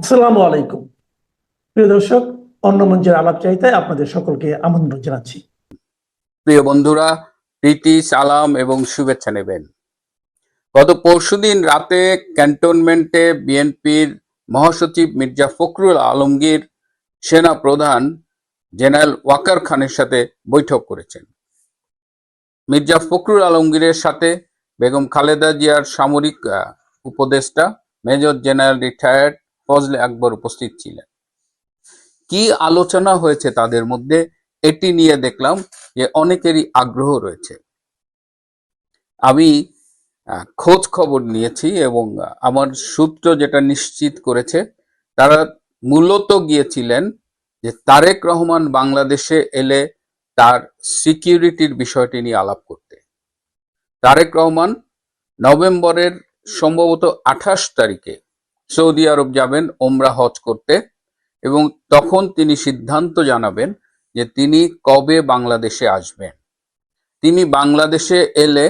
আসসালামু আলাইকুম। প্রিয় দর্শক, অন্য মঞ্চের আলাপ চাইতে আপনাদের সকলকে আমন্ত্রণ জানাচ্ছি। প্রিয় বন্ধুরা, প্রীতি, সালাম এবং শুভেচ্ছা নেবেন। গত পরশুদিন রাতে ক্যান্টনমেন্টে বিএনপির মহাসচিব মির্জা ফখরুল আলমগীর, সেনা প্রধান জেনারেল ওয়াকার খানের সাথে বৈঠক করেছেন। মির্জা ফখরুল আলমগীরের সাথে বেগম খালেদা জিয়ার সামরিক উপদেষ্টা, major general retired Fazle Akbar উপস্থিত ছিলেন। কি আলোচনা হয়েছে তাদের মধ্যে? এটি নিয়ে দেখলাম যে অনেকেরই আগ্রহ রয়েছে। আমি খোঁজ খবর নিয়েছি এবং আমার সূত্র যেটা নিশ্চিত করেছে, তারা মূলত গিয়েছিলেন যে তারেক রহমান বাংলাদেশে এলে তার সিকিউরিটির বিষয়টি নিয়ে আলাপ করতে। তারেক রহমান নভেম্বরের সম্ভবত আঠাশ তারিখে সৌদি আরব যাবেন ওমরা হজ করতে। এবং তখন তিনি সিদ্ধান্ত জানাবেন যে তিনি কবে বাংলাদেশে আসবেন। তিনি বাংলাদেশে এলে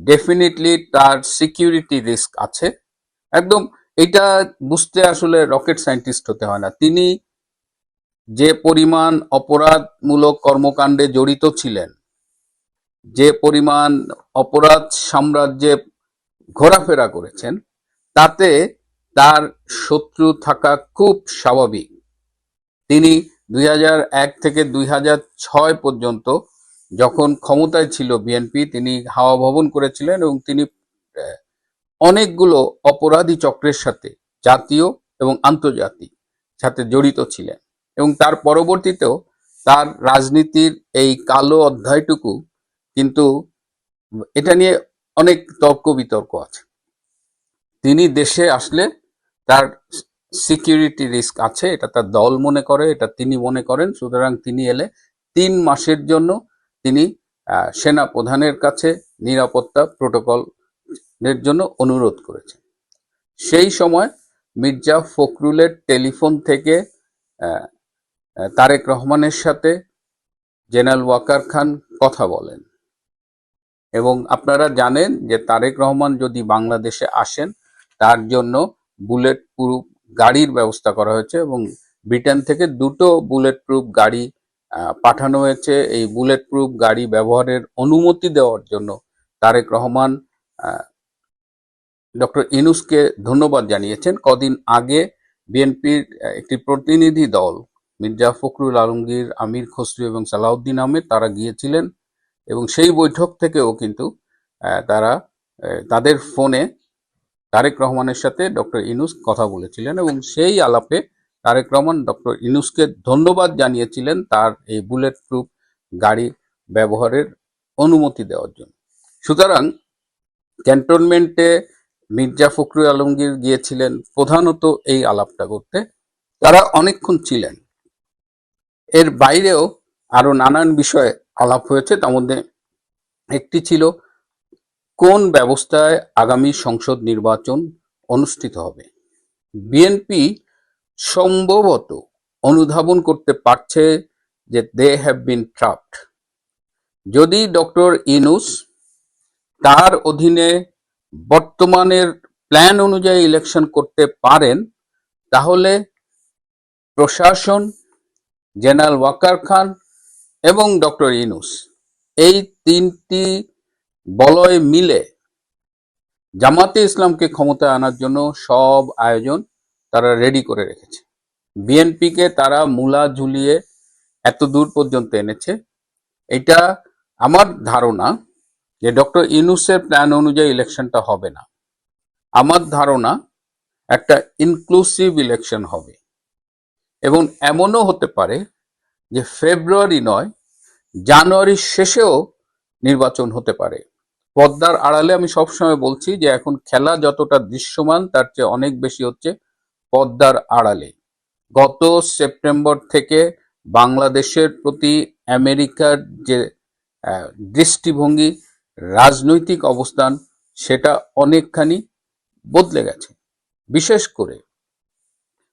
ডেফিনেটলি তার সিকিউরিটি রিস্ক আছে। একদম এটা বুঝতে আসলে রকেট সায়েন্টিস্ট হতে হয় না। তিনি যে পরিমাণ অপরাধমূলক কর্মকাণ্ডে জড়িত ছিলেন, যে পরিমাণ অপরাধ সাম্রাজ্যে ঘোরাফেরা করেছেন, তাতে তার শত্রু থাকা খুব স্বাভাবিক। তিনি দুই হাজার এক থেকে দুই হাজার ছয় পর্যন্ত যখন ক্ষমতায় ছিল বিএনপি তিনি হাওয়া ভবন করেছিলেন এবং তিনি অনেকগুলো অপরাধী চক্রের সাথে জাতীয় এবং আন্তর্জাতিক সাথে জড়িত ছিলেন এবং তার পরবর্তীতেও তার রাজনীতির এই কালো অধ্যায়টুকু কিন্তু এটা নিয়ে অনেক তর্ক বিতর্ক আছে। তিনি দেশে আসলে তার সিকিউরিটি রিস্ক আছে, এটা তার দল মনে করে, এটা তিনি মনে করেন, সুতরাং তিনি এলে তিন মাসের জন্য তিনি সেনা প্রধানের কাছে নিরাপত্তা প্রোটোকলের জন্য অনুরোধ করেছেন। সেই সময় মির্জা ফখরুলের টেলিফোন থেকে তারেক রহমানের সাথে জেনারেল ওয়াকার খান কথা বলেন। এবং আপনারা জানেন যে তারেক রহমান যদি বাংলাদেশে আসেন, তার জন্য বুলেট প্রুফ গাড়ির ব্যবস্থা করা হয়েছে এবং ব্রিটেন থেকে দুটো বুলেট প্রুফ গাড়ি পাঠানো হয়েছে। এই বুলেট প্রুফ গাড়ি ব্যবহারের অনুমতি দেওয়ার জন্য তারেক রহমান ডক্টর ইনুসকে ধন্যবাদ জানিয়েছেন। কদিন আগে বিএনপির একটি প্রতিনিধি দল, মির্জা ফখরুল আলমগীর, আমির খসরু এবং সালাউদ্দিন আহমেদ, তারা গিয়েছিলেন এবং সেই বৈঠক থেকেও কিন্তু তারা তাদের ফোনে তারেক রহমানের সাথে ডক্টর ইনুস কথা বলেছিলেন এবং সেই আলাপে তারেক রহমান, ডক্টর ইনুসকে ধন্যবাদ জানিয়েছিলেন তার এই বুলেট প্রুফ গাড়ি ব্যবহারের অনুমতি দেওয়ার জন্য। সুতরাং ক্যান্টনমেন্টে মির্জা ফখরুল আলমগীর গিয়েছিলেন প্রধানত এই আলাপটা করতে। তারা অনেকক্ষণ ছিলেন। এর বাইরেও আরও নানান বিষয়ে আলাপ হয়েছে, তার মধ্যে একটি ছিল কোন ব্যবস্থায় আগামী সংসদ নির্বাচন অনুষ্ঠিত হবে? বিএনপি সম্ভবত অনুধাবন করতে পারছে যে দে হ্যাভ বিন ট্রাপড যদি ডক্টর ইনুস তার অধীনে বর্তমানের প্ল্যান অনুযায়ী ইলেকশন করতে পারেন, তাহলে প্রশাসন, জেনারেল ওয়াকার খান এবং ডক্টর ইনুস এই তিনটি বলয় মিলে জামাতে ইসলামকে ক্ষমতায় আনার জন্য সব আয়োজন তারা রেডি করে রেখেছে। বিএনপিকে তারা মূলা ঝুলিয়ে এত দূর পর্যন্ত এনেছে। এটা আমার ধারণা যে ডক্টর ইনুসের প্ল্যান অনুযায়ী ইলেকশনটা হবে না। আমার ধারণা একটা ইনক্লুসিভ ইলেকশন হবে। এবং এমনও হতে পারে যে ফেব্রুয়ারি নয় জানুয়ারির শেষেও নির্বাচন হতে পারে। পদ্মার আড়ালে আমি সবসময় বলছি যে এখন খেলা যতটা দৃশ্যমান, তার চেয়ে অনেক বেশি হচ্ছে পদ্মার আড়ালে। গত সেপ্টেম্বর থেকে বাংলাদেশের প্রতি আমেরিকার যে দৃষ্টিভঙ্গি, রাজনৈতিক অবস্থান, সেটা অনেকখানি বদলে গেছে। বিশেষ করে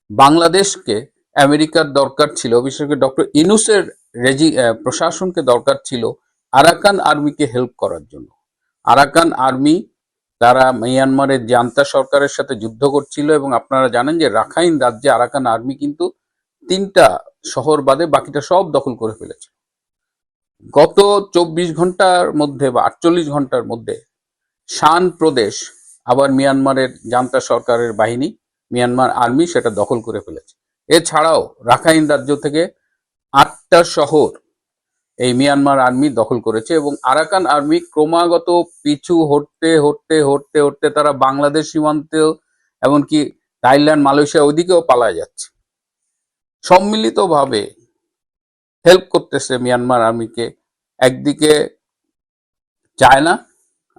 বাংলাদেশকে আমেরিকার দরকার ছিল, বিশেষ করে ডক্টর ইনুসের রেজি প্রশাসনকে দরকার ছিল আরাকান আর্মিকে হেল্প করার জন্য। আরাকান আর্মি তারা মিয়ানমারের জান্তা সরকারের সাথে যুদ্ধ করছিল এবং আপনারা জানেন যে রাখাইন রাজ্যে আরাকান আর্মি কিন্তু তিনটা শহর বাদে বাকিটা সব দখল করে ফেলেছে। গত চব্বিশ ঘণ্টার মধ্যে বা আটচল্লিশ ঘণ্টার মধ্যে শান প্রদেশ আবার মিয়ানমারের জান্তা সরকারের বাহিনী, মিয়ানমার আর্মি সেটা দখল করে ফেলেছে। এছাড়াও রাখাইন রাজ্য থেকে আটটা শহর এই মিয়ানমার আর্মি দখল করেছে এবং আরাকান আর্মি ক্রমাগত পিছু হটতে হটতে হটতে হটতে তারা বাংলাদেশ সীমান্তেও এমনকি থাইল্যান্ড, মালয়েশিয়া ওইদিকেও পালায় যাচ্ছে। সম্মিলিতভাবে হেল্প করতেছে মিয়ানমার আর্মিকে। একদিকে চায়না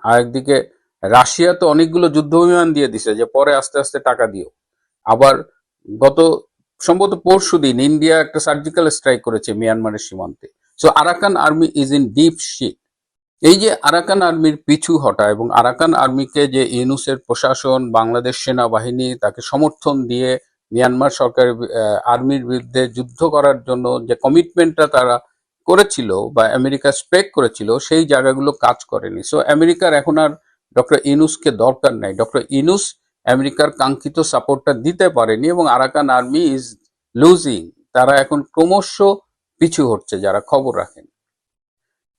আর একদিকে রাশিয়া তো অনেকগুলো যুদ্ধ বিমান দিয়ে দিছে যে পরে আস্তে আস্তে টাকা দিও। আবার গত, সম্ভবত পরশু দিন ইন্ডিয়া একটা সার্জিক্যাল স্ট্রাইক করেছে মিয়ানমারের সীমান্তে। So Arakan army is in deep shit এই যে আরাকান আর্মির পিছু হটা এবং আরাকান আর্মিকে যে ইউনুসের প্রশাসন বাংলাদেশ সেনাবাহিনী তাকে সমর্থন দিয়ে মিয়ানমার সরকারের আহ, আর্মির বিরুদ্ধে যুদ্ধ করার জন্য যে কমিটমেন্টটা তারা করেছিল বা আমেরিকা স্প্রেক করেছিল সেই জায়গাগুলো কাজ করেনি। সো আমেরিকার এখন আর ডক্টর ইনুসকে দরকার নাই। ডক্টর ইনুস আমেরিকার কাঙ্ক্ষিত সাপোর্টটা দিতে পারেনি এবং আরাকান আর্মি ইজ লুজিং তারা এখন ক্রমশ পিছু হচ্ছে, যারা খবর রাখেন।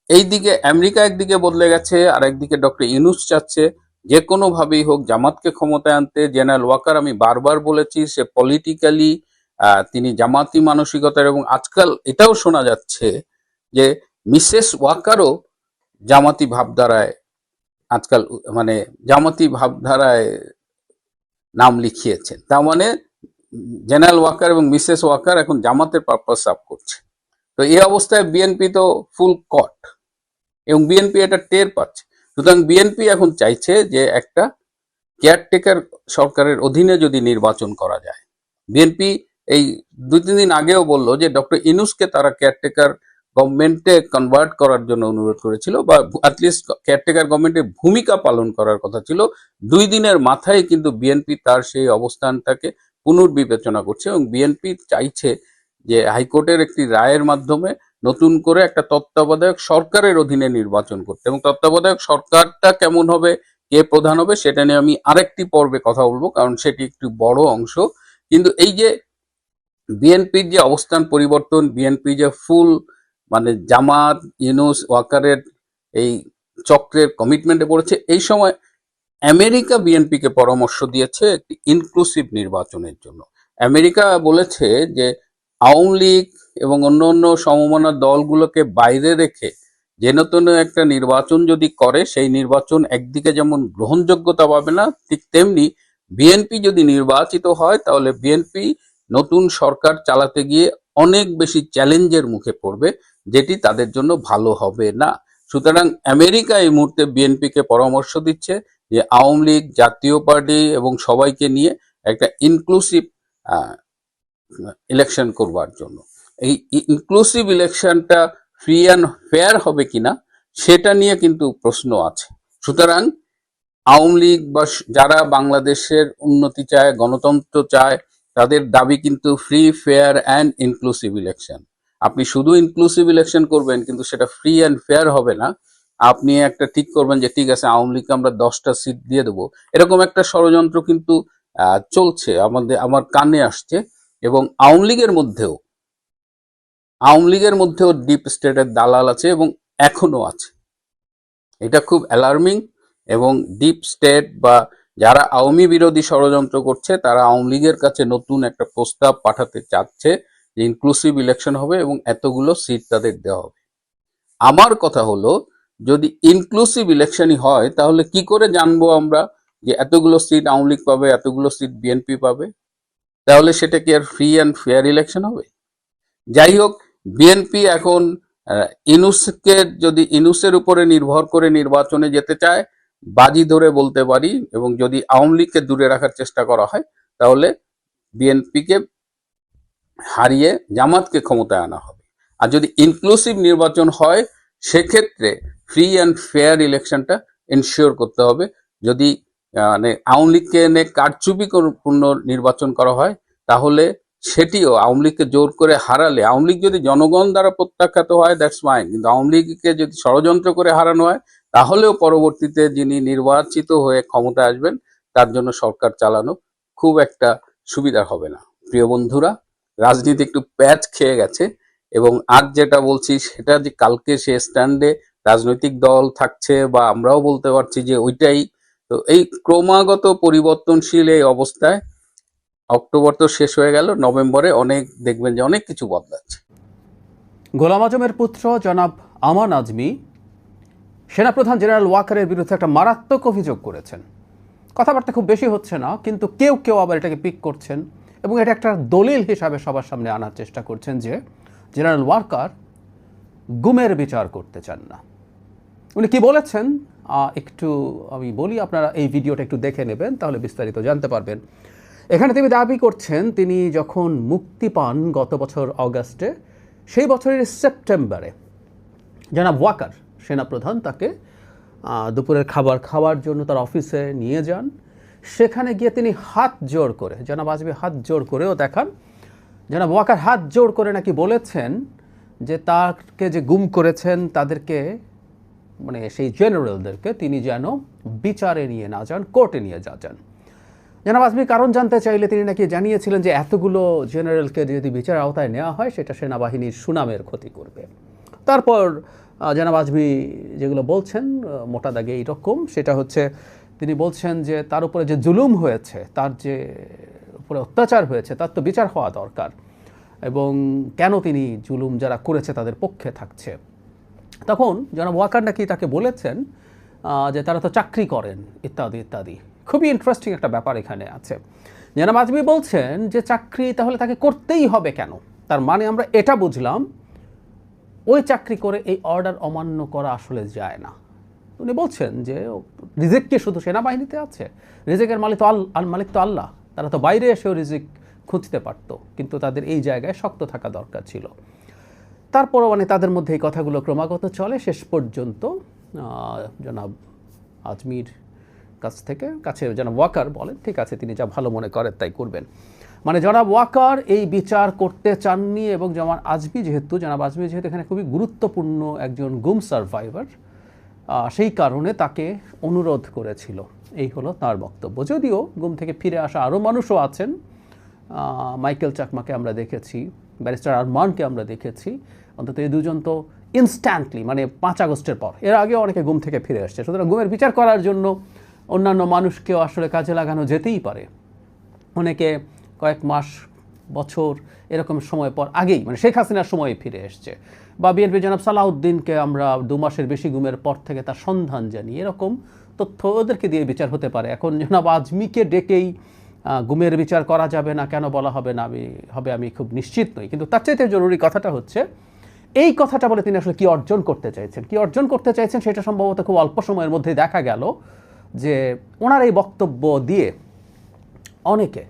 এইদিকে আমেরিকা একদিকে বদলে গেছে আর একদিকে ডক্টর ইনুস চাচ্ছে, যে কোনো ভাবেই হোক জামাতকে ক্ষমতায় আনতে। জেনারেল ওয়াকার আমি বারবার বলেছি, সে পলিটিক্যালি তিনি জামাতি মানসিকতার এবং আজকাল এটাও শোনা যাচ্ছে যে মিসেস ওয়াকারও জামাতি ভাবধারায় আজকাল মানে জামাতি ভাবধারায় নাম লিখিয়েছেন। তার মানে জেনারেল ওয়াকার এবং মিসেস ওয়াকার এখন জামাতের পারপাস সার্ভ করছে। তো এই অবস্থায় বিএনপি তো ফুল কট এবং বিএনপি এটা টের পাচ্ছে। সুতরাং বিএনপি এখন চাইছে যে একটা কেয়ারটেকার সরকারের অধীনে যদি নির্বাচন করা যায়। বিএনপি এই দুই তিন দিন আগেও বলল যে ডক্টর ইনুসকে তারা কেয়ারটেকার গভর্নমেন্টে কনভার্ট করার জন্য অনুরোধ করেছিল বা অ্যাটলিস্ট কেয়ারটেকার গভর্নমেন্টের ভূমিকা পালন করার কথা ছিল। দুই দিনের মাথায় কিন্তু বিএনপি তার সেই অবস্থানটাকে পুনর্বিবেচনা করছে এবং বিএনপি চাইছে যে হাইকোর্টের একটি রায়ের মাধ্যমে নতুন করে একটা তত্ত্বাবধায়ক সরকারের অধীনে নির্বাচন করতে। এবং তত্ত্বাবধায়ক সরকারটা কেমন হবে, কে প্রধান হবে, সেটা নিয়ে আমি আরেকটি পর্বে কথা বলব, কারণ সেটি একটি বড় অংশ। কিন্তু এই যে বিএনপির যে অবস্থান পরিবর্তন বিএনপি যে ফুল মানে জামাত, ইউনুস, ওয়াকারের এই চক্রের কমিটমেন্টে পড়েছে, এই সময় আমেরিকা বিএনপিকে পরামর্শ দিয়েছে একটি ইনক্লুসিভ নির্বাচনের জন্য। আমেরিকা বলেছে যে আওয়ামী লীগ এবং অন্য অন্য সমমনা দলগুলোকে বাইরে রেখে যেন তেন একটা নির্বাচন যদি করে, সেই নির্বাচন একদিকে যেমন গ্রহণযোগ্যতা পাবে না, ঠিক তেমনি বিএনপি যদি নির্বাচিত হয়, তাহলে বিএনপি নতুন সরকার চালাতে গিয়ে অনেক বেশি চ্যালেঞ্জের মুখে পড়বে, যেটি তাদের জন্য ভালো হবে না। সুতরাং আমেরিকা এই মুহূর্তে বিএনপিকে পরামর্শ দিচ্ছে যে আওয়ামী লীগ, জাতীয় পার্টি এবং সবাইকে নিয়ে একটা ইনক্লুসিভ ইলেকশন করবার জন্য। এই ইনক্লুসিভ ইলেকশনটা ফ্রি অ্যান্ড ফেয়ার হবে কিনা, সেটা নিয়ে কিন্তু প্রশ্ন আছে। সুতরাং আওয়ামী লীগ বা যারা বাংলাদেশের উন্নতি চায়, গণতন্ত্র চায়, তাদের দাবি কিন্তু free fair and inclusive election আপনি শুধু ইনক্লুসিভ ইলেকশন করবেন, কিন্তু সেটা ফ্রি অ্যান্ড ফেয়ার হবে না। আপনি একটা ঠিক করবেন যে, ঠিক আছে, আওয়ামী লীগকে আমরা দশটা সিট দিয়ে দেবো। এরকম একটা ষড়যন্ত্র কিন্তু চলছে। আমাদের, আমার কানে আসছে। এবং আওয়ামী লীগের মধ্যেও, আওয়ামী লীগের মধ্যেও ডিপ স্টেটের দালাল আছে এবং এখনও আছে। এটা খুব অ্যালার্মিং এবং ডিপ স্টেট বা যারা আওয়ামী বিরোধী ষড়যন্ত্র করছে, তারা আওয়ামী লীগের কাছে নতুন একটা প্রস্তাব পাঠাতে চাচ্ছে যে ইনক্লুসিভ ইলেকশন হবে এবং এতগুলো সিট তাদের দেওয়া হবে। আমার কথা হলো, যদি ইনক্লুসিভ ইলেকশনই হয়, তাহলে কি করে জানব আমরা যে এতগুলো সিট আওয়ামী লীগ পাবে, এতগুলো সিট বিএনপি পাবে? তাহলে সেটা কি আর ফ্রি অ্যান্ড ফেয়ার ইলেকশন হবে? যাই হোক বিএনপি এখন ইনুসকে যদি, ইনুসের উপরে নির্ভর করে নির্বাচনে যেতে চায়, বাজি ধরে বলতে পারি, এবং যদি আওয়ামী লীগকে দূরে রাখার চেষ্টা করা হয়, তাহলে বিএনপিকে হারিয়ে জামাতকে ক্ষমতায় আনা হবে। আর যদি ইনক্লুসিভ নির্বাচন হয়, সেক্ষেত্রে ফ্রি অ্যান্ড ফেয়ার ইলেকশনটা এনশিওর করতে হবে। যদি মানে আওয়ামী লীগকে এনে কারচুপি পূর্ণ নির্বাচন করা হয়, তাহলে সেটিও আওয়ামী লীগকে জোর করে হারালে, আওয়ামী লীগ যদি জনগণ দ্বারা প্রত্যাখ্যাত হয় দ্যাটস মাইন কিন্তু আওয়ামী লীগকে যদি ষড়যন্ত্র করে হারানো হয়, তাহলেও পরবর্তীতে যিনি নির্বাচিত হয়ে ক্ষমতায় আসবেন, তার জন্য সরকার চালানো খুব একটা সুবিধা হবে না। প্রিয় বন্ধুরা, রাজনীতি একটু প্যাচ খেয়ে গেছে, এবং আজ যেটা বলছি সেটা যে কালকে সে স্ট্যান্ডে রাজনৈতিক দল থাকছে, বা আমরাও বলতে পারছি যে ওইটাই তো এই ক্রমাগত পরিবর্তনশীল এই অবস্থায় অক্টোবর তো শেষ হয়ে গেল, নভেম্বরে অনেক দেখবেন যে অনেক কিছু বদলাচ্ছে। গোলাম আজমের পুত্র জনাব আমান আজমি সেনাপ্রধান জেনারেল ওয়াকারের বিরুদ্ধে একটা মারাত্মক অভিযোগ করেছেন। কথাবার্তা খুব বেশি হচ্ছে না, কিন্তু কেউ কেউ আবার এটাকে পিক করছেন এবং এটা একটা দলিল হিসাবে সবার সামনে আনার চেষ্টা করছেন যে জেনারেল ওয়াকার গুমের বিচার করতে চান না। উনি কি বলেছেন? একটু আমি বলি, আপনারা এই ভিডিওটা একটু দেখে নেবেন, তাহলে বিস্তারিত জানতে পারবেন। এখানে তিনি দাবি করছেন, তিনি যখন মুক্তি পান গত বছর অগাস্টে, সেই বছরের সেপ্টেম্বরে, জনাব ওয়াকার, সেনাপ্রধান, তাকে দুপুরের খাবার খাওয়ার জন্য তার অফিসে নিয়ে যান। সেখানে গিয়ে তিনি হাত জোড় করে, জনাব আজমি হাত জোড় করেও দেখান। জনাব ওয়াকার হাত জোড় করে নাকি বলেছেন যে তাকে যে গুম করেছেন, তাদেরকে মানে সেই জেনারেলদেরকে তিনি যেন বিচারে নিয়ে না যান, কোর্টে নিয়ে যা যান। জনাব আজমি, কারণ জানতে চাইলে তিনি নাকি জানিয়েছিলেন যে এতগুলো জেনারেলকে যদি বিচার আওতায় নেওয়া হয়, সেটা সেনাবাহিনীর সুনামের ক্ষতি করবে। তারপর জনাব আজমি যেগুলো বলছেন মোটা দাগে এইরকম, সেটা হচ্ছে তিনি বলছেন যে তার উপরে যে জুলুম হয়েছে, তার যে উপরে অত্যাচার হয়েছে, তার তো বিচার হওয়া দরকার। এবং কেন তিনি জুলুম যারা করেছে, তাদের পক্ষে থাকছে? তখন জনাব ওয়াকার নাকি তাকে বলেছেন যে তারা তো চাকরি করেন, ইত্যাদি ইত্যাদি। খুবই ইন্টারেস্টিং একটা ব্যাপার এখানে আছে। জনাব আজমি বলছেন যে চাকরি তাহলে তাকে করতেই হবে কেন? তার মানে আমরা এটা বুঝলাম, ওই চাকরি করে এই অর্ডার অমান্য করা আসলে যায় না। উনি বলছেন যে রিজিক কি শুধু সেনাবাহিনীতে আছে? রিজিকের মালিক তো আল মালিক তো আল্লাহ। তারা তো বাইরে এসেও রিজিক খুঁজতে পারতো, কিন্তু তাদের এই জায়গায় শক্ত থাকা দরকার ছিল। তারপরও মানে তাদের মধ্যে এই কথাগুলো ক্রমাগত চলে। শেষ পর্যন্ত জনাব আজমির কাছ থেকে, কাছে জনাব ওয়াকার বলেন, ঠিক আছে, তিনি যা ভালো মনে করেন তাই করবেন। মানে জনাব ওয়াকার এই বিচার করতে চাননি এবং জনাব আজমি যেহেতু, জনাব আজমি যেহেতু এখানে খুবই গুরুত্বপূর্ণ একজন গুম সার্ভাইভার সেই কারণে তাকে অনুরোধ করেছিল। এই হলো তার বক্তব্য। যদিও গুম থেকে ফিরে আসা আরও মানুষও আছেন মাইকেল চাকমাকে আমরা দেখেছি। ব্যারিস্টার আরমানকে আমরা দেখেছি। অন্তত এই দুজন তো ইনস্ট্যান্টলি মানে পাঁচ আগস্টের পর। এর আগে অনেকে গুম থেকে ফিরে আসছে। সুতরাং গুমের বিচার করার জন্য অন্যান্য মানুষকেও আসলে কাজে লাগানো যেতেই পারে। অনেকে কয়েক মাস, বছর এরকম সময় পর আগেই মানে শেখ হাসিনার সময়ে ফিরে এসছে। বা বিএনপি জনাব সালাউদ্দিনকে আমরা দু মাসের বেশি গুমের পর থেকে তার সন্ধান জানি এরকম তথ্য ওদেরকে দিয়ে বিচার হতে পারে। এখন জনাব আজমিকে ডেকেই গুমের বিচার করা যাবে না, কেন বলা হবে না, আমি, হবে আমি খুব নিশ্চিত নই। কিন্তু তার চাইতে জরুরি কথাটা হচ্ছে, এই কথাটা বলে তিনি আসলে কি অর্জন করতে চাইছেন? কি অর্জন করতে চাইছেন সেটা সম্ভবত খুব অল্প সময়ের মধ্যেই দেখা গেল যে ওনার এই বক্তব্য দিয়ে অনেকে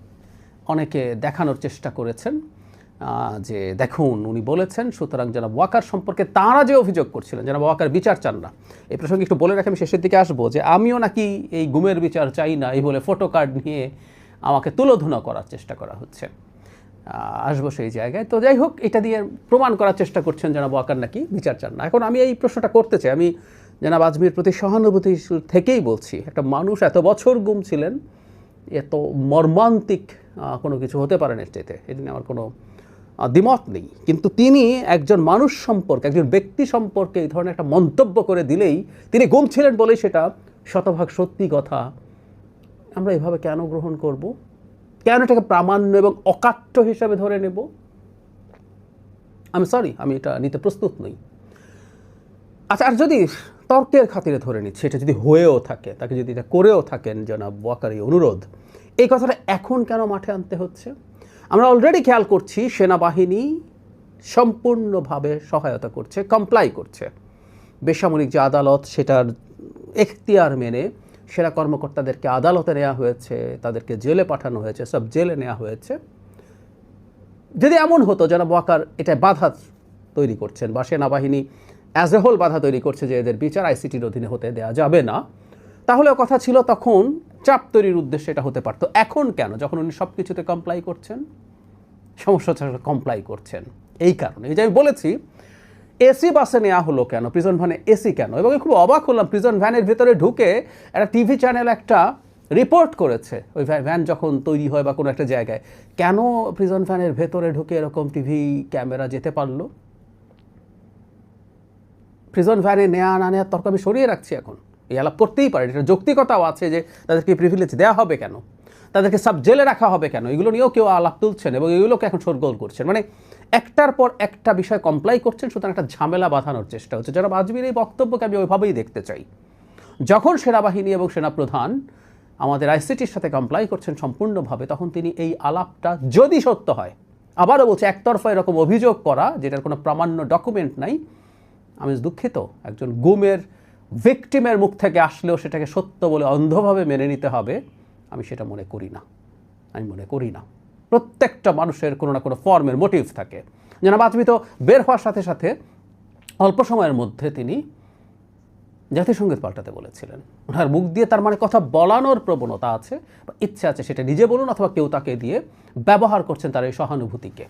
অনেকে দেখানোর চেষ্টা করেছেন যে দেখুন, উনি বলেছেন, সুতরাং জনাব ওয়াকার সম্পর্কে তাঁরা যে অভিযোগ করছিলেন, জনাব ওয়াকার বিচার চান না। এই প্রসঙ্গে একটু বলে রাখি, আমি শেষের দিকে আসব যে আমিও নাকি এই গুমের বিচার চাই না, এই বলে ফটো কার্ড নিয়ে আমাকে তুলোধুনা করার চেষ্টা করা হচ্ছে। আসব সেই জায়গায়। তো যাই হোক, এটা দিয়ে প্রমাণ করার চেষ্টা করছেন জনাব ওয়াকার নাকি, বিচার চান না। এখন আমি এই প্রশ্নটা করতে চাই। আমি জনাব আজমির প্রতি সহানুভূতিশীল থেকেই বলছি, একটা মানুষ এত বছর গুম ছিলেন, এত মর্মান্তিক কোনো কিছু হতে পারে না এর চাইতে এটা নিয়ে আমার কোনো দ্বিমত নেই। কিন্তু তিনি একজন মানুষ সম্পর্কে, একজন ব্যক্তি সম্পর্কে এই ধরনের একটা মন্তব্য করে দিলেই তিনি গুম ছিলেন বলেই সেটা শতভাগ সত্যি কথা। আমরা এভাবে কেন গ্রহণ করব? কেন এটাকে প্রামাণ্য এবং অকাট্য হিসাবে ধরে নেব? আমি সরি আমি এটা নিতে প্রস্তুত নই। আচ্ছা আর যদি তর্কের খাতিরে ধরে নিচ্ছে, এটা যদি হয়েও থাকে, তাকে যদি এটা করেও থাকেন, জনাব ওয়াকার, অনুরোধ। এই কথাটা এখন কেন মাঠে আনতে হচ্ছে? আমরা অলরেডি খেয়াল করছি, সেনাবাহিনী সম্পূর্ণভাবে সহায়তা করছে কমপ্লাই করছে। বেসামরিক যে আদালত, সেটার এখতিয়ার মেনে সেনা কর্মকর্তাদেরকে আদালতে নেওয়া হয়েছে, তাদেরকে জেলে পাঠানো হয়েছে, সব জেলে নেওয়া হয়েছে। যদি এমন হতো, জনাব ওয়াকার এটা বাধা তৈরি করছেন বা সেনাবাহিনী অ্যাজ এ হোল বাধা তৈরি করছে যে এদের বিচার আইসিটির অধীনে হতে দেওয়া যাবে না তাহলে কথা ছিল তখন চাপ তৈরির উদ্দেশ্যে এটা হতে পারতো। এখন কেন? যখন উনি সব কিছুতে কমপ্লাই করছেন, সমস্যা কমপ্লাই করছেন। এই কারণে। এই যে আমি বলেছি এসি বাসে নেওয়া হলো কেন? প্রিজন ভ্যানে এসি কেন? এবং খুব অবাক হলাম প্রিজন ভ্যানের ভেতরে ঢুকে একটা টিভি চ্যানেল একটা রিপোর্ট করেছে। ওই ভ্যা- ভ্যান যখন তৈরি হয় বা কোনো একটা জায়গায়। কেন প্রিজন ভ্যানের ভেতরে ঢুকে এরকম টিভি ক্যামেরা যেতে পারল? প্রিজন ভ্যানে নেওয়া না নেওয়ার তর্ক আমি সরিয়ে রাখছি এখন। এই আলাপ করতেই পারে এটা যৌক্তিকতাও আছে যে তাদেরকে প্রিভিলেজ দেওয়া হবে কেন? তাদেরকে সাব জেলে রাখা হবে কেন? এগুলো নিয়েও কেউ আলাপ তুলছেন এবং এগুলোকে এখন সরগোল করছেন। মানে একটার পর একটা বিষয় কমপ্লাই করছেন, সুতরাং একটা ঝামেলা বাঁধানোর চেষ্টা হচ্ছে। যারা আজমির, এই বক্তব্যকে আমি ওইভাবেই দেখতে চাই। যখন সেনাবাহিনী এবং সেনাপ্রধান আমাদের আইসিটির সাথে কমপ্লাই করছেন সম্পূর্ণভাবে, তখন তিনি এই আলাপটা যদি সত্য হয়, আবারও বলছে, একতরফা এরকম অভিযোগ করা, যেটার কোনো প্রামাণ্য ডকুমেন্ট নাই, আমি দুঃখিত। একজন গুমের ভিকটিমের মুখ থেকে আসলেও সেটাকে সত্য বলে অন্ধভাবে মেনে নিতে হবে, আমি সেটা মনে করি না। আমি মনে করি না। প্রত্যেকটা মানুষের কোনো না কোনো ফর্মের মোটিভ থাকে। জনাব আজমি তো বের হওয়ার সাথে সাথে অল্প সময়ের মধ্যে তিনি জাতিসংগীত পাল্টাতে বলেছিলেন। ওনার মুখ দিয়ে তার মানে কথা বলানোর প্রবণতা আছে, বা ইচ্ছে আছে সেটা নিজে বলুন অথবা কেউ তাকে দিয়ে ব্যবহার করছেন তার এই সহানুভূতিকে।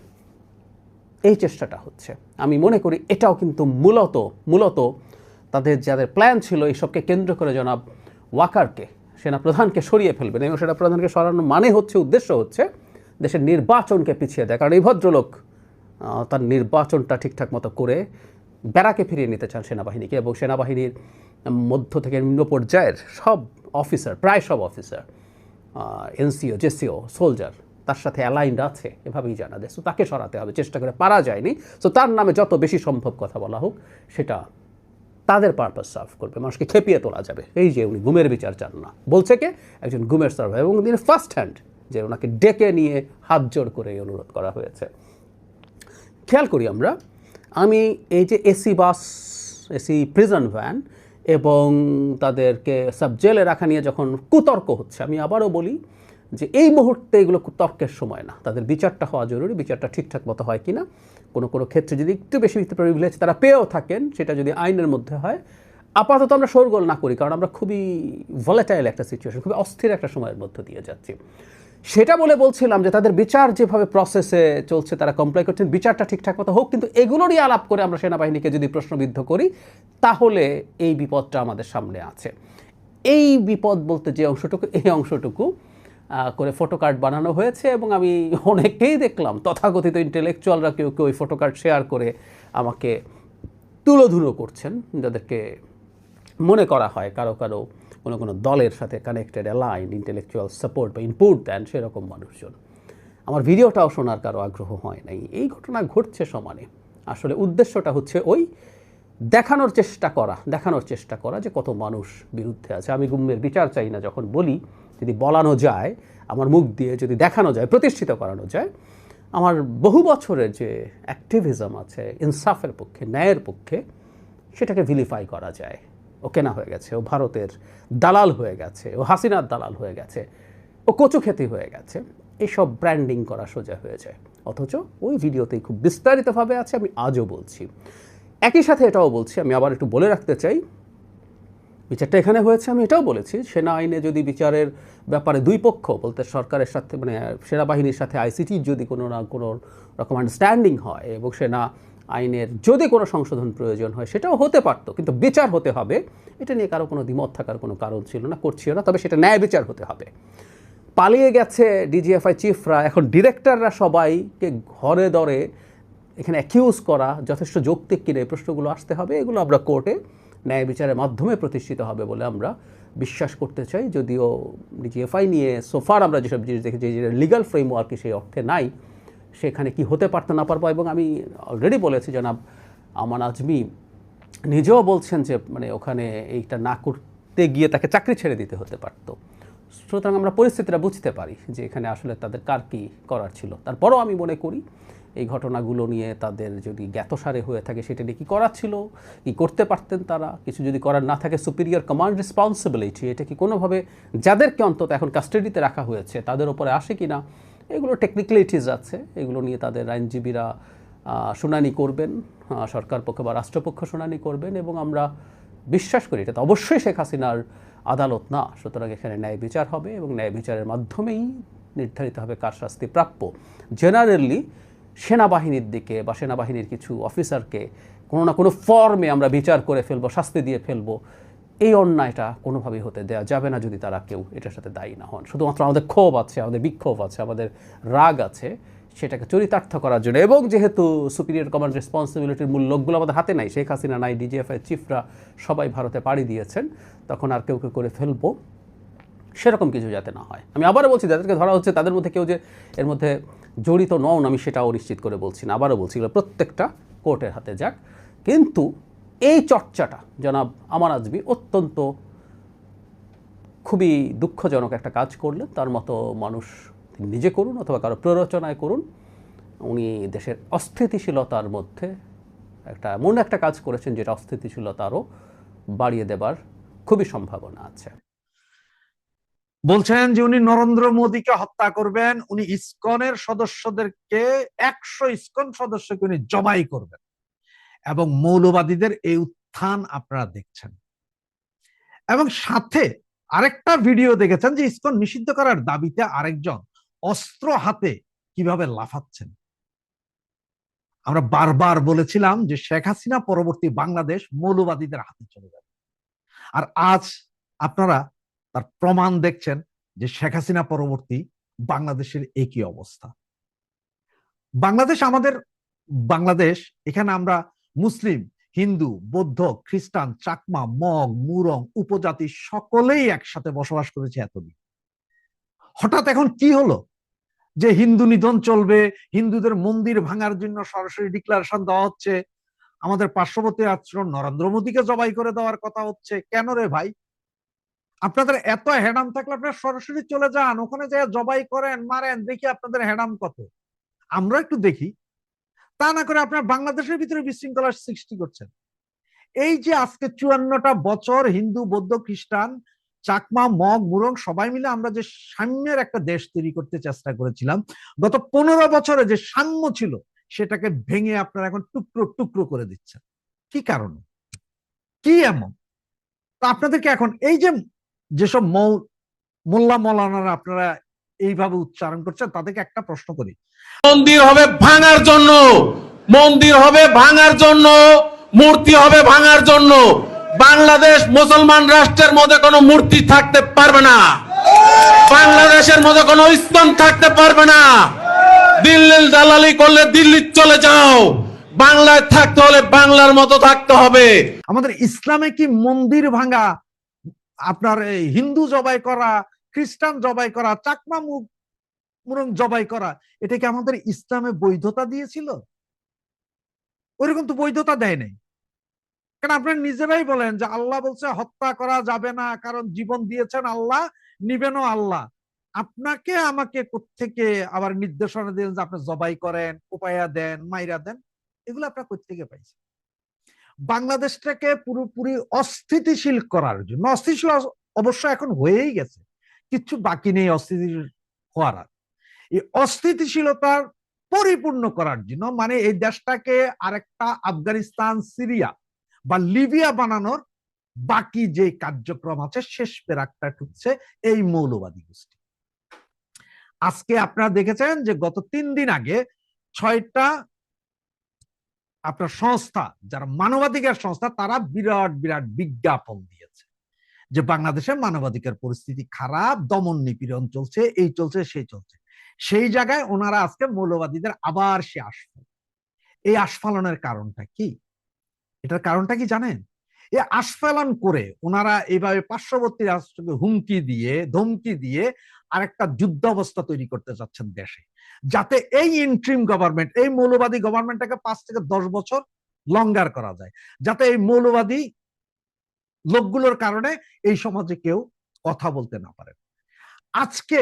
এই চেষ্টাটা হচ্ছে। আমি মনে করি এটাও কিন্তু মূলত মূলত তাদের যাদের প্ল্যান ছিল এইসবকে কেন্দ্র করে জনাব ওয়াকারকে সেনা প্রধানকে সরিয়ে ফেলবেন এবং সেনাপ্রধানকে সরানোর মানে হচ্ছে, উদ্দেশ্য হচ্ছে দেশের নির্বাচনকে পিছিয়ে দেয়। কারণ এই ভদ্রলোক তার নির্বাচনটা ঠিকঠাক মতো করে ব্যারাকে ফিরিয়ে নিতে চান সেনাবাহিনীকে এবং সেনাবাহিনীর মধ্য থেকে নিম্ন পর্যায়ের সব অফিসার, প্রায় সব অফিসার এনসিও, জেসিও, সোলজার, তার সাথে অ্যালাইন্ড আছে, এভাবেই জানা যায়। সো তাকে সরাতে হবে, চেষ্টা করে পারা যায়নি। সো তার নামে যত বেশি সম্ভব কথা বলা হোক, সেটা তাদের পারপাস সার্ভ করবে। মানুষকে খেপিয়ে তোলা যাবে। এই যে উনি গুমের বিচার চান না। বলছে কে? একজন গুমের সার্ভার এবং তিনি ফার্স্ট হ্যান্ড যে ওনাকে ডেকে নিয়ে হাত জোড় করে এই অনুরোধ করা হয়েছে। খেয়াল করি আমরা, আমি এই যে AC bus, AC prison van এবং তাদেরকে সাব জেলে রাখা নিয়ে যখন কুতর্ক হচ্ছে, আমি আবারও বলি যে এই মুহূর্তে এগুলো তর্কের সময় না। তাদের বিচারটা হওয়া জরুরি, বিচারটা ঠিকঠাক মতো হয় কি না কোনো কোনো ক্ষেত্রে যদি একটু বেশি প্রিভিলেজ তারা পেয়েও থাকেন, সেটা যদি আইনের মধ্যে হয়, আপাতত আমরা শোরগোল না করি, কারণ আমরা খুবই ভলেটাইল একটা সিচুয়েশন খুবই অস্থির একটা সময়ের মধ্য দিয়ে যাচ্ছি। সেটা বলে বলছিলাম যে তাদের বিচার যেভাবে প্রসেসে চলছে, তারা কমপ্লাই করছেন, বিচারটা ঠিকঠাক মতো হোক, কিন্তু এগুলোরই আলাপ করে আমরা সেনাবাহিনীকে যদি প্রশ্নবিদ্ধ করি, তাহলে এই বিপদটা আমাদের সামনে আছে। এই বিপদ বলতে যে অংশটুকু, এই অংশটুকু করে ফটো কার্ড বানানো হয়েছে এবং আমি অনেকেই দেখলাম। তথাকথিত ইন্টেলেকচুয়ালরা কেউ কেউ ওই ফটো কার্ড শেয়ার করে আমাকে তুলোধুলো করছেন, যাদেরকে মনে করা হয় কারও কারও কোনো কোনো দলের সাথে কানেক্টেড অ্যালাইন ইন্টেলেকচুয়াল সাপোর্ট বা ইনপুট দেন সেরকম মানুষজন। আমার ভিডিওটাও শোনার কারও আগ্রহ হয় নাই। এই ঘটনা ঘটছে সমানে। আসলে উদ্দেশ্যটা হচ্ছে ওই দেখানোর চেষ্টা করা, দেখানোর চেষ্টা করা যে কত মানুষ বিরুদ্ধে আছে। আমি গুম্মের বিচার চাই না যখন বলি, যদি বলানো যায়, আমার মুখ দিয়ে যদি দেখানো যায়, প্রতিষ্ঠিত করানো যায়, আমার বহু বছরের যে অ্যাক্টিভিজম আছে, ইনসাফের পক্ষে, ন্যায়ের পক্ষে, সেটাকে ভিলিফাই করা যায়। ও কেনা হয়ে গেছে, ও ভারতের দালাল হয়ে গেছে, ও হাসিনার দালাল হয়ে গেছে, ও কচু খেতি হয়ে গেছে এইসব ব্র্যান্ডিং করা সোজা হয়ে যায়। অথচ ওই ভিডিওতেই খুব বিস্তারিতভাবে আছে, আমি আজও বলছি। একই সাথে এটাও বলছি, আমি আবার একটু বলে রাখতে চাই, বিচারটা এখানে হয়েছে, আমি এটাও বলেছি, সেনা আইনে যদি বিচারের ব্যাপারে দুই পক্ষ, বলতে সরকারের সাথে মানে সেনাবাহিনীর সাথে আইসিটির যদি কোনো না কোনো রকম আন্ডারস্ট্যান্ডিং হয়, এবং সেনা আইনের যদি কোনো সংশোধন প্রয়োজন হয়, সেটাও হতে পারতো, কিন্তু বিচার হতে হবে। এটা নিয়ে কারও কোনো দ্বিমত থাকার কোনো কারণ ছিল না করছিও না, তবে সেটা ন্যায় বিচার হতে হবে। পালিয়ে গেছে ডিজিএফআই চিফরা, এখন ডিরেক্টররা সবাইকে ঘরে দরে এখানে অ্যাকিউজ করা, যথেষ্ট যৌক্তিক কিনা এই প্রশ্নগুলো আসতে হবে, এগুলো আমরা কোর্টে ন্যায় বিচারের মাধ্যমে প্রতিষ্ঠিত হবে বলে আমরা বিশ্বাস করতে চাই। যদিও ডিজিএফআই নিয়ে সোফার আমরা যেসব জিনিস দেখেছি, যে লিগাল ফ্রেমওয়ার্কে সেই অর্থে নাই সেখানে কি হতে পারতো না পারব এবং আমি অলরেডি বলেছি, জনাব আমান আজমি নিজেও বলছেন যে মানে ওখানে এইটা না করতে গিয়ে তাকে চাকরি ছেড়ে দিতে হতে পারতো। সুতরাং আমরা পরিস্থিতিটা বুঝতে পারি যে এখানে আসলে তাদের কার কী করার ছিল। তারপরও আমি মনে করি, এই ঘটনাগুলো নিয়ে তাদের যদি জ্ঞাতসারে হয়ে থাকে, সেটা নিয়ে কী করার ছিল, কী করতে পারতেন তারা, কিছু যদি করার না থাকে সুপিরিয়র কমান্ড রেসপন্সিবিলিটি এটা কি কোনোভাবে যাদেরকে অন্তত এখন কাস্টাডিতে রাখা হয়েছে, তাদের ওপরে আসে কি না এগুলো টেকনিক্যালিটিস আছে, এগুলো নিয়ে তাদের আইনজীবীরা শুনানি করবেন সরকার পক্ষ বা রাষ্ট্রপক্ষ শুনানি করবেন এবং আমরা বিশ্বাস করি এটা তো অবশ্যই শেখ হাসিনার আদালত না, সুতরাং এখানে ন্যায় বিচার হবে এবং ন্যায় বিচারের মাধ্যমেই নির্ধারিত হবে কার শাস্তি প্রাপ্য। জেনারেলি সেনাবাহিনীর দিকে বা সেনাবাহিনীর কিছু অফিসারকে কোনো না কোনো ফর্মে আমরা বিচার করে ফেলব, শাস্তি দিয়ে ফেলব। এই অন্যায়টা কোনোভাবেই হতে দেওয়া যাবে না যদি তারা কেউ এটার সাথে দায়ী না হন। শুধুমাত্র আমাদের ক্ষোভ আছে, আমাদের বিক্ষোভ আছে, আমাদের রাগ আছে, সেটাকে চরিতার্থ করার জন্য। এবং যেহেতু সুপিরিয়র কমান্ড রেসপন্সিবিলিটির মূল লোকগুলো আমাদের হাতে নাই, শেখ হাসিনা নাই ডিজিএফআই চিফরা সবাই ভারতে পাড়ি দিয়েছেন, তখন আর কেউ কেউ করে ফেলব, সেরকম কিছু যাতে না হয়। আমি আবারও বলছি, যাদেরকে ধরা হচ্ছে, তাদের মধ্যে কেউ যে এর মধ্যে জড়িত নন, আমি সেটাও নিশ্চিত করে বলছি না, আবারও বলছি প্রত্যেকটা কোর্টের হাতে যাক। কিন্তু এই চর্চাটা, জনাব আমার আজবি অত্যন্ত খুবই দুঃখজনক একটা কাজ করলেন। তার মতো মানুষ নিজে করুন অথবা কারও প্ররোচনায় করুন। উনি দেশের অস্থিতিশীলতার মধ্যে একটা এমন একটা কাজ করেছেন যেটা অস্থিতিশীলতারও বাড়িয়ে দেবার খুবই সম্ভাবনা আছে। বলছেন যে উনি নরেন্দ্র মোদীকে হত্যা করবেন, উনি ইসকনের সদস্যদেরকে, একশো ইসকন সদস্যকে উনি জবাই করবেন। এবং মৌলবাদীদের এই উত্থান আপনারা দেখছেন। এবং সাথে আরেকটা ভিডিও দেখেছেন যে ইসকন নিষিদ্ধ করার দাবিতে আরেকজন অস্ত্র হাতে কীভাবে লাফাচ্ছেন। আমরা বারবার বলেছিলাম যে শেখ হাসিনা পরবর্তী বাংলাদেশ মৌলবাদীদের হাতে চলে যাবে। আর আজ আপনারা তার প্রমাণ দেখছেন যে শেখ হাসিনা পরবর্তী বাংলাদেশের একই অবস্থা। বাংলাদেশ আমাদের, বাংলাদেশ, এখানে আমরা মুসলিম, হিন্দু, বৌদ্ধ, খ্রিস্টান, চাকমা, মগ, মুরং উপজাতি সকলেই একসাথে বসবাস করেছে এতদিন। হঠাৎ এখন কি হলো? যে হিন্দু নিধন চলবে, হিন্দুদের মন্দির ভাঙার জন্য সরাসরি ডিক্লারেশন দেওয়া হচ্ছে, আমাদের পার্শ্ববর্তী আচরণ নরেন্দ্র মোদীকে জবাই করে দেওয়ার কথা হচ্ছে, কেন রে ভাই? আপনাদের এত হ্যাডাম থাকলে আপনারা সরাসরি চলে যান, ওখানে যায় জবাই করেন, মারেন, দেখি আপনাদের হ্যাডাম কত। আমরা একটু দেখি। তা না করে আপনার বাংলাদেশের ভিতরে বিশৃঙ্খলার সৃষ্টি করছেন। এই যে আজকে চুয়ান্নটা বছর হিন্দু, বৌদ্ধ, খ্রিস্টান, চাকমা, মগ, মুরং, সবাই মিলে আমরা যে সাম্যের একটা দেশ তৈরি করতে চেষ্টা করেছিলাম, গত পনেরো বছরে যে সাম্য ছিল, সেটাকে ভেঙে আপনারা এখন টুকরো টুকরো করে দিচ্ছেন। কি কারণে? কি এমন? তা আপনাদেরকে এখন এই যে যেসব মৌ, মোল্লা, মৌলানারা আপনারা এইভাবে উচ্চারণ করছেন তাদেরকে একটা প্রশ্ন করি। মন্দির হবে ভাঙার জন্য মন্দির হবে ভাঙার জন্য মূর্তি হবে ভাঙার জন্য। বাংলাদেশ মুসলমান রাষ্ট্রের মধ্যে কোনো মূর্তি থাকতে পারবে না। বাংলাদেশের মধ্যে কোনো ইস্কন থাকতে পারবে না। দিল্লির দালালি করলে দিল্লি চলে যাও। বাংলায় থাকতে হলে বাংলার মতো থাকতে হবে। আমাদের ইসলামে কি মন্দির ভাঙা আপনার এই হিন্দু জবাই করা খ্রিস্টান জবাই করা, চাকমা মুখ মুরং জবাই করা, এটা কি আমাদের ইসলামে বৈধতা দিয়েছিল? ওইরকম তো বৈধতা দেয় নাই। কারণ আপনারা নিজেরাই বলেন যে আল্লাহ বলছে, হত্যা করা যাবে না, কারণ জীবন দিয়েছেন আল্লাহ নিবেনও আল্লাহ। আপনাকে আমাকে থেকে আবার নির্দেশনা দিলেন যে আপনি জবাই করেন, উপায়া দেন, মাইরা দেন? এগুলো আপনার কোথেকে পাইছেন? বাংলাদেশটাকে পুরোপুরি অস্থিতিশীল করার জন্য, অস্থিতিশীল অবশ্য এখন হয়েই গেছে। কিচ্ছু বাকি নেই অস্থিতিশীল হওয়ার আর। এই অস্থিতিশীলতার পরিপূর্ণ করার জন্য মানে এই দেশটাকে আরেকটা আফগানিস্তান, সিরিয়া বা লিবিয়া বানানোর বাকি যে কার্যক্রম আছে, শেষ পেরাকটা ঠুকছে এই মৌলবাদী গোষ্ঠী আজকে আপনারা দেখেছেন যে গত তিন দিন আগে ছয়টা আপনার সংস্থা, যারা মানবাধিকার সংস্থা, তারা বিরাট বিরাট বিজ্ঞাপন দিয়েছে যে বাংলাদেশে মানবাধিকার পরিস্থিতি খারাপ, দমন নিপীড়ন চলছে, এই চলছে, সেই চলছে। সেই জায়গায় ওনারা আজকে মৌলবাদীদের আবার সে আস্ফাল। এই আস্ফালনের কারণটা কি? এটার কারণটা কি জানেন? এই আস্ফালন করে ওনারা এইভাবে পার্শ্ববর্তী রাষ্ট্রকে হুমকি দিয়ে, ধমকি দিয়ে আরেকটা যুদ্ধ অবস্থা তৈরি করতে চাচ্ছেন দেশে। যাতে এই ইন্ট্রিম গভর্নমেন্ট এই মৌলবাদী গভর্নমেন্টটাকে পাঁচ থেকে দশ বছর লঙ্গার করা যায়। যাতে এই মৌলবাদী লোকগুলোর কারণে এই সমাজে কেউ কথা বলতে না পারে। আজকে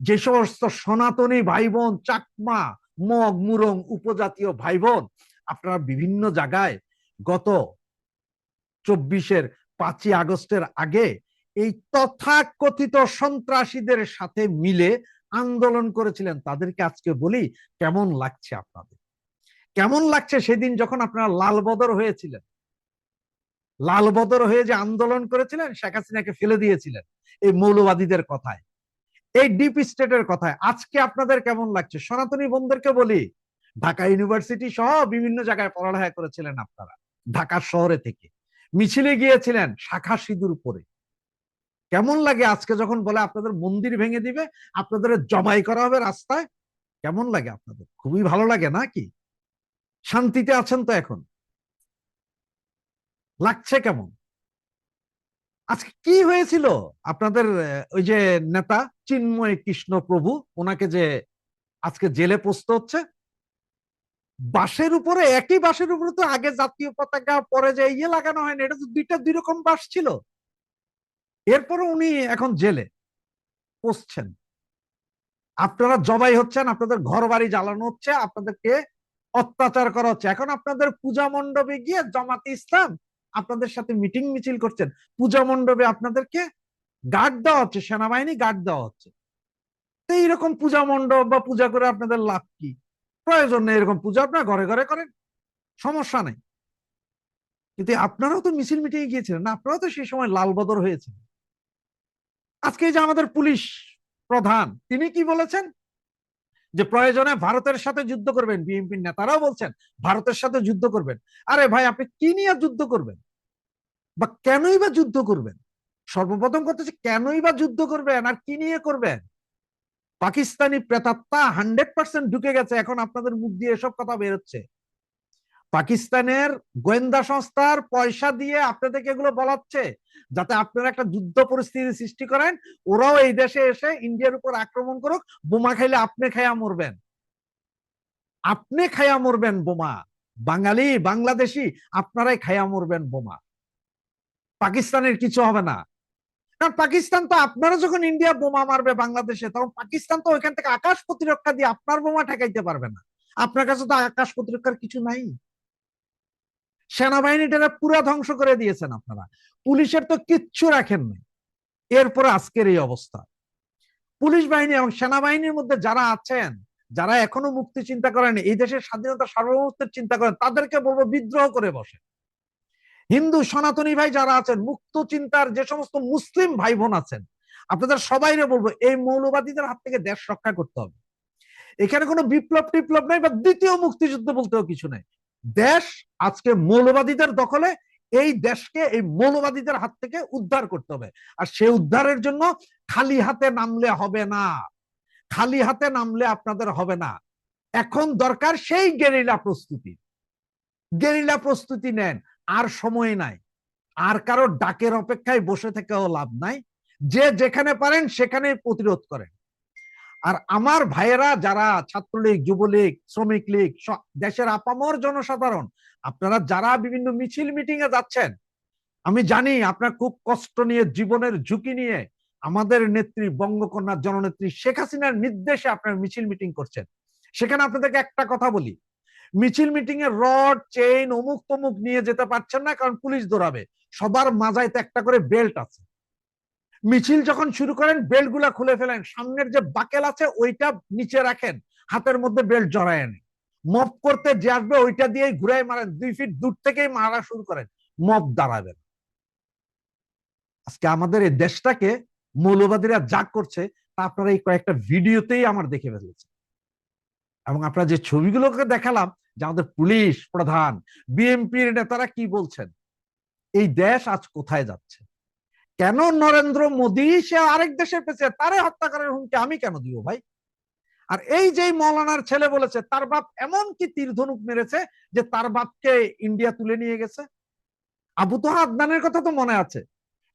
যে সমস্ত সনাতনী ভাই বোন চাকমা, মগ, মুরং উপজাতীয় ভাই বোন আপনারা বিভিন্ন জায়গায় গত চব্বিশের পাঁচই আগস্টের আগে এই তথাকথিত সন্ত্রাসীদের সাথে মিলে আন্দোলন করেছিলেন, তাদেরকে আজকে বলি কেমন লাগছে আপনাদের? কেমন লাগছে সেদিন যখন আপনারা লালবদর হয়েছিলেন? লালবদর হয়ে যে আন্দোলন করেছিলেন, শেখ হাসিনাকে ফেলে দিয়েছিলেন এই মৌলবাদীদের কথায়, এই ডিপ স্টেটের কথায়। আজকে আপনাদের কেমন লাগছে? সনাতনী বন্ধুদেরকে বলি, ঢাকা ইউনিভার্সিটি সহ বিভিন্ন জায়গায় পড়ালেখা করেছিলেন আপনারা ঢাকা শহরে থেকে। মিছিলে গিয়েছিলেন শাখা সিঁদুর পরে। কেমন লাগে আজকে যখন বলে আপনাদের মন্দির ভেঙে দিবে, আপনাদের জবাই করা হবে রাস্তায়? কেমন লাগে আপনাদের? খুবই ভালো লাগে নাকি শান্তিতে আছেন তো এখন? লাগছে কেমন? আজকে কি হয়েছিল? আপনাদের ওই যে নেতা চিন্ময় কৃষ্ণ প্রভু ওনাকে যে আজকে জেলে পোস্ত হচ্ছে বাসের উপরে, একই বাসের উপরে তো আগে জাতীয় পতাকা, পরে যে ইয়ে লাগানো হয়নি, এটা তো দুইটা, দুই রকম বাস ছিল। এরপরে উনি এখন জেলে পসছেন আপনারা জবাই হচ্ছেন, আপনাদের ঘর বাড়ি জ্বালানো হচ্ছে, আপনাদেরকে অত্যাচার করা হচ্ছে। এখন আপনাদের পূজা মণ্ডপে গিয়ে জামাতে ইসলাম আপনাদের সাথে মিটিং মিছিল করছেন, পূজা মণ্ডপে আপনাদেরকে গার্ড দেওয়া হচ্ছে, সেনাবাহিনী গার্ড দেওয়া হচ্ছে। তো এইরকম পূজা মণ্ডপ বা পূজা করে আপনাদের লাভ কি? প্রয়োজন নেই এরকম পূজা, আপনারা ঘরে ঘরে করেন, সমস্যা নেই। কিন্তু আপনারাও তো মিছিল মিটিং গিয়েছিলেন না, আপনারাও তো সেই সময় লাল বদর হয়েছে আজকে যে আমাদের পুলিশ প্রধান, তিনি কি বলেছেন? যে প্রয়োজনে ভারতের সাথে যুদ্ধ করবেন, বিএনপির নেতারাও বলছেন, ভারতের সাথে যুদ্ধ করবেন। আরে ভাই, আপনি কি নিয়ে যুদ্ধ করবেন? বা কেনই বা যুদ্ধ করবেন? সর্বপ্রথম কথা হচ্ছে, কেনই বা যুদ্ধ করবেন আর কি নিয়ে করবেন? পাকিস্তানি প্রেতাত্মা হান্ড্রেড পার্সেন্ট ঢুকে গেছে, এখন আপনাদের মুখ দিয়ে এসব কথা বেরোচ্ছে পাকিস্তানের গোয়েন্দা সংস্থার পয়সা দিয়ে আপনাদেরকে এগুলো বলাচ্ছে যাতে আপনারা একটা যুদ্ধ পরিস্থিতি সৃষ্টি করেন, ওরাও এই দেশে এসে ইন্ডিয়ার উপর আক্রমণ করুক, বোমা খাইলে আপনি খাইয়া মরবেন। আপনি খাইয়া মরবেন বোমা। বাঙালি, বাংলাদেশি, আপনারাই খাইয়া মরবেন বোমা। পাকিস্তানের কিছু হবে না। কারণ পাকিস্তান তো আপনারা যখন ইন্ডিয়া বোমা মারবে বাংলাদেশে, তখন পাকিস্তান তো ওইখান থেকে আকাশ প্রতিরক্ষা দিয়ে আপনার বোমা ঠেকাইতে পারবে না। আপনার কাছে তো আকাশ প্রতিরক্ষার কিছু নাই। সেনাবাহিনীটা পুরা ধ্বংস করে দিয়েছেন আপনারা। পুলিশের তো কিচ্ছু রাখেন নাই। এরপরে আজকের এই অবস্থা। পুলিশ বাহিনী এবং সেনাবাহিনীর মধ্যে যারা আছেন, যারা এখনও মুক্তি চিন্তা করেন এই দেশের স্বাধীনতা সার্বভৌমত্বের চিন্তা করেন, তাদেরকে বলব বিদ্রোহ করে বসে হিন্দু সনাতনী ভাই যারা আছেন, মুক্ত চিন্তার যে সমস্ত মুসলিম ভাই বোন আছেন, আপনাদের সবাইরে বলব, এই মৌলবাদীদের হাত থেকে দেশ রক্ষা করতে হবে। এখানে কোনো বিপ্লব টিপ্লব নাই বা দ্বিতীয় মুক্তিযুদ্ধ বলতেও কিছু নাই। দেশ আজকে মৌলবাদীদের দখলে, এই দেশকে এই মৌলবাদীদের হাত থেকে উদ্ধার করতে হবে। আর সে উদ্ধারের জন্য খালি হাতে নামলে হবে না। খালি হাতে নামলে আপনাদের হবে না। এখন দরকার সেই গেরিলা প্রস্তুতি। গেরিলা প্রস্তুতি নেন। আর সময় নাই। আর কারও ডাকের অপেক্ষায় বসে থেকেও লাভ নাই। যে যেখানে পারেন সেখানে প্রতিরোধ করেন। আর আমার ভাইয়েরা যারা ছাত্রলীগ, যুবলীগ, শ্রমিক লীগ দেশের আপামর জনসাধারণ, আপনারা যারা বিভিন্ন মিছিল মিটিং এ যাচ্ছেন, আমি জানি আপনার খুব কষ্ট নিয়ে, জীবনের ঝুঁকি নিয়ে আমাদের নেত্রী বঙ্গকন্যা জননেত্রী শেখ হাসিনার নির্দেশে আপনার মিছিল মিটিং করছেন। সেখানে আপনাদেরকে একটা কথা বলি। মিছিল মিটিং এ রড চেইন অমুক তমুক নিয়ে যেতে পারছেন না কারণ পুলিশ দৌড়াবে। সবার মাজায় তো একটা করে বেল্ট আছে। মিছিল যখন শুরু করেন বেল্টগুলা খুলে ফেলেন। সামনের যে বাকেল আছে, ওইটা নিচে রাখেন। হাতের মধ্যে বেল্ট জড়ায় আনেন মপ করতে যে আসবে, ওইটা দিয়েই ঘুরাই মারেন। দুই ফিট দূর থেকেই মারা শুরু করেন। মপ দাঁড়াবেন। আজকে আমাদের এই দেশটাকে মৌলবাদীরা যা করছে। তা আপনারা এই কয়েকটা ভিডিওতেই আমার দেখে ফেলেছে এবং আপনারা যে ছবিগুলোকে দেখালাম, যে আমাদের পুলিশ প্রধান, বিএনপির নেতারা কি বলছেন? এই দেশ আজ কোথায় যাচ্ছে? কেন নরেন্দ্র মোদী সে আরেক দেশের পেছে তারে হত্যা করার হুমকি আমি কেন দিব ভাই? আর এই যে মৌলানার ছেলে বলেছে, তার বাপ এমন কি তীর ধনুক মেরেছে যে তার বাপকে ইন্ডিয়া তুলে নিয়ে গেছে? আবু তো আদনানের কথা তো মনে আছে।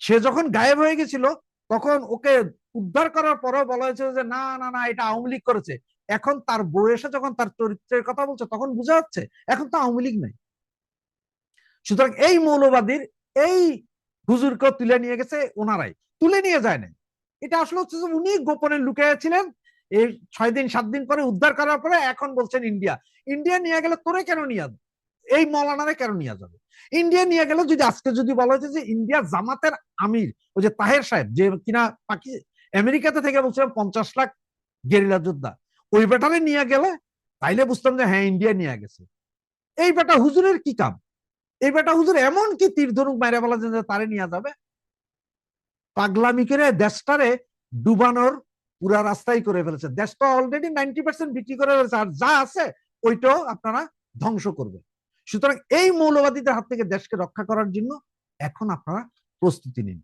সে যখন গায়েব হয়ে গেছিল, তখন ওকে উদ্ধার করার পরেও বলা হয়েছিল যে, না না না, এটা আওয়ামী লীগ করেছে। এখন তার বউ এসে যখন তার চরিত্রের কথা বলছে, তখন বোঝা যাচ্ছে এখন তো আওয়ামী লীগ নাই। সুতরাং এই মৌলবাদীর এই হুজুরকে তুলে নিয়ে গেছে ওনারাই। তুলে নিয়ে যায় নাই। এটা আসলে হচ্ছে যে উনি গোপনে লুকিয়েছিলেন এই ছয় দিন, সাত দিন পরে উদ্ধার করার পরে এখন বলছেন ইন্ডিয়া। ইন্ডিয়া নিয়ে গেলে তোরে কেন নিয়ে যাবে? এই মৌলানারে কেন নিয়ে যাবে? ইন্ডিয়া নিয়ে গেলে যদি আজকে যদি বলা হয়েছে যে ইন্ডিয়া জামাতের আমির, ওই যে তাহের সাহেব, যে কিনা পাকি আমেরিকাতে থেকে বলছিলাম পঞ্চাশ লাখ গেরিলা যোদ্ধা। ওই বেটারে নিয়ে গেলে তাইলে বুঝতাম যে হ্যাঁ ইন্ডিয়া নিয়ে গেছে। এই বেটা হুজুরের কি কাম? এই বেটা হুজুর এমন কি তীর ধনুক মাইরে বলা যে তারে নিয়ে যাবে? পাগলামি করে দেশটারে ডুবানোর পুরা রাস্তাই করে ফেলেছে। দেশটা অলরেডি নাইনটি পার্সেন্ট বিক্রি করে ফেলেছে আর যা আছে ওইটাও আপনারা ধ্বংস করবেন সুতরাং এই মৌলবাদীদের হাত থেকে দেশকে রক্ষা করার জন্য এখন আপনারা প্রস্তুতি নিন।